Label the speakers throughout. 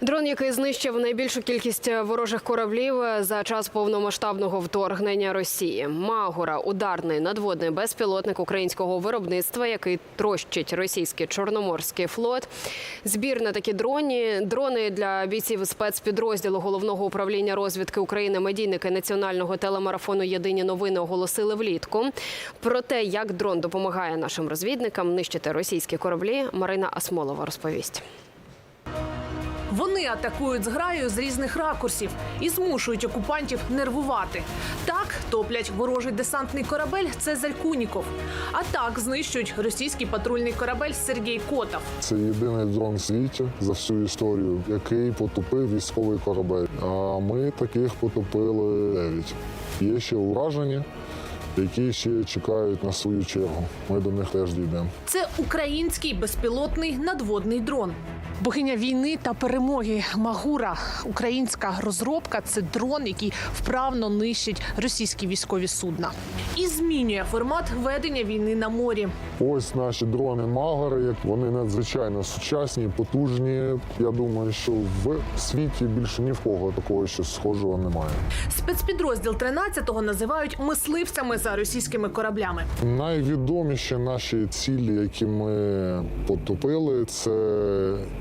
Speaker 1: Дрон, який знищив найбільшу кількість ворожих кораблів за час повномасштабного вторгнення Росії. Магура ударний надводний безпілотник українського виробництва, який трощить російський чорноморський флот. Збір на такі дроні дрони для бійців спецпідрозділу головного управління розвідки України. Медійники національного телемарафону Єдині новини оголосили влітку. Про те, як дрон допомагає нашим розвідникам нищити російські кораблі. Марина Асмолова розповість.
Speaker 2: Вони атакують зграю з різних ракурсів і змушують окупантів нервувати. Так топлять ворожий десантний корабель Цезарь Куніков. А так знищують російський патрульний корабель Сергій Котов.
Speaker 3: Це єдиний дрон в світі за всю історію, який потопив військовий корабель. А ми таких потопили 9. Є ще уражені, які ще чекають на свою чергу. Ми до них теж дійдемо.
Speaker 2: Це український безпілотний надводний дрон. Богиня війни та перемоги Магура, українська розробка це дрон, який вправно нищить російські військові судна і змінює формат ведення війни на морі.
Speaker 3: Ось наші дрони Магари, як вони надзвичайно сучасні, потужні. Я думаю, що в світі більше ні в кого такого що схожого немає.
Speaker 2: Спецпідрозділ 13-го називають мисливцями за російськими кораблями.
Speaker 3: Найвідоміші наші цілі, які ми потопили, це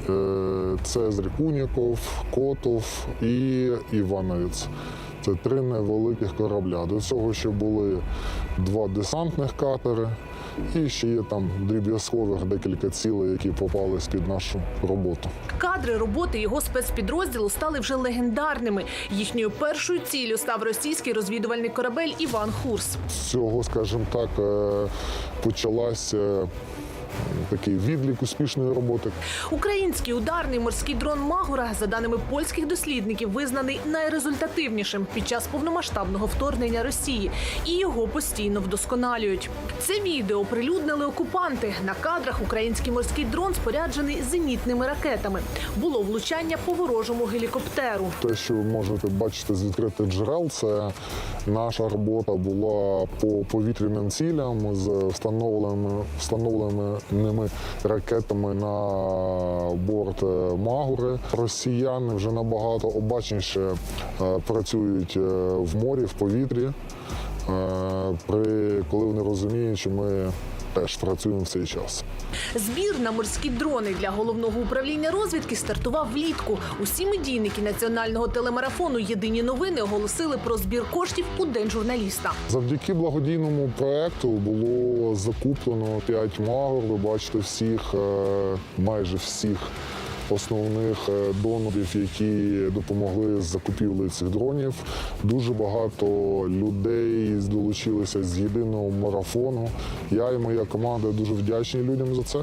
Speaker 3: е, Цезарь Куніков, Котов і Івановець. Це три невеликих корабля. До цього ще були два десантних катери, і ще є там дріб'язкових декілька цілей, які попали під нашу роботу.
Speaker 2: Кадри роботи його спецпідрозділу стали вже легендарними. Їхньою першою ціллю став російський розвідувальний корабель Іван Хурс.
Speaker 3: З цього, скажімо так, е, почалася такий відлік успішної роботи.
Speaker 2: Український ударний морський дрон Магура, за даними польських дослідників, визнаний найрезультативнішим під час повномасштабного вторгнення Росії, і його постійно вдосконалюють. Це відео прилюднили окупанти. На кадрах український морський дрон споряджений зенітними ракетами. Було влучання по ворожому гелікоптеру.
Speaker 3: Те, що ви можете бачити з відкритих джерел, це наша робота була по повітряним цілям з встановленими встановленими ними ракетами на борт е, Магури. Росіяни вже набагато обачніше е, працюють е, в морі, в повітрі, при коли вони розуміють, що ми теж працюємо в цей час.
Speaker 2: Збір на морські дрони для головного управління розвідки стартував влітку. Усі медійники національного телемарафону Єдині новини оголосили про збір коштів у день журналіста.
Speaker 3: Завдяки благодійному проекту було закуплено 5 магор. Ви бачите всіх, е, майже всіх основних е, донорів, які допомогли з закупівлею цих дронів. Дуже багато людей долучилися з єдиного марафону. Я і моя команда дуже вдячні людям за це.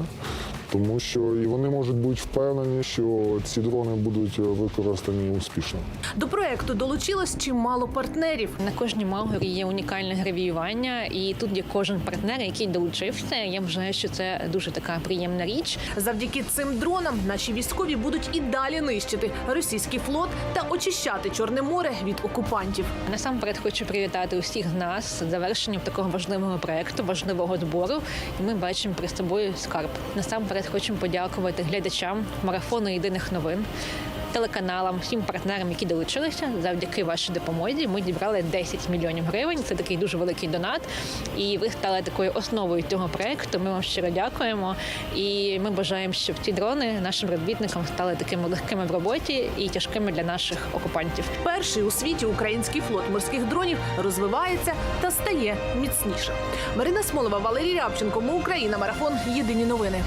Speaker 3: Тому що і вони можуть бути впевнені, що ці дрони будуть використані успішно.
Speaker 2: До проекту долучилось чимало партнерів.
Speaker 4: На кожній магорі є унікальне гравіювання, і тут є кожен партнер, який долучився. Я вважаю, що це дуже така приємна річ.
Speaker 2: Завдяки цим дронам наші військові будуть і далі нищити російський флот та очищати Чорне море від окупантів.
Speaker 4: Насамперед хочу привітати усіх нас з завершенням такого важливого проекту, важливого збору. І ми бачимо перед собою скарб. Насамперед хочемо подякувати глядачам марафону єдиних новин. Телеканалам, всім партнерам, які долучилися, завдяки вашій допомозі. Ми зібрали 10 мільйонів гривень. Це такий дуже великий донат. І ви стали такою основою цього проекту. Ми вам щиро дякуємо. І ми бажаємо, щоб ці дрони нашим робітникам стали такими легкими в роботі і тяжкими для наших окупантів.
Speaker 2: Перший у світі український флот морських дронів розвивається та стає міцніше. Марина Смолова, Валерій Рябченко. Ми Україна. Марафон. Єдині новини.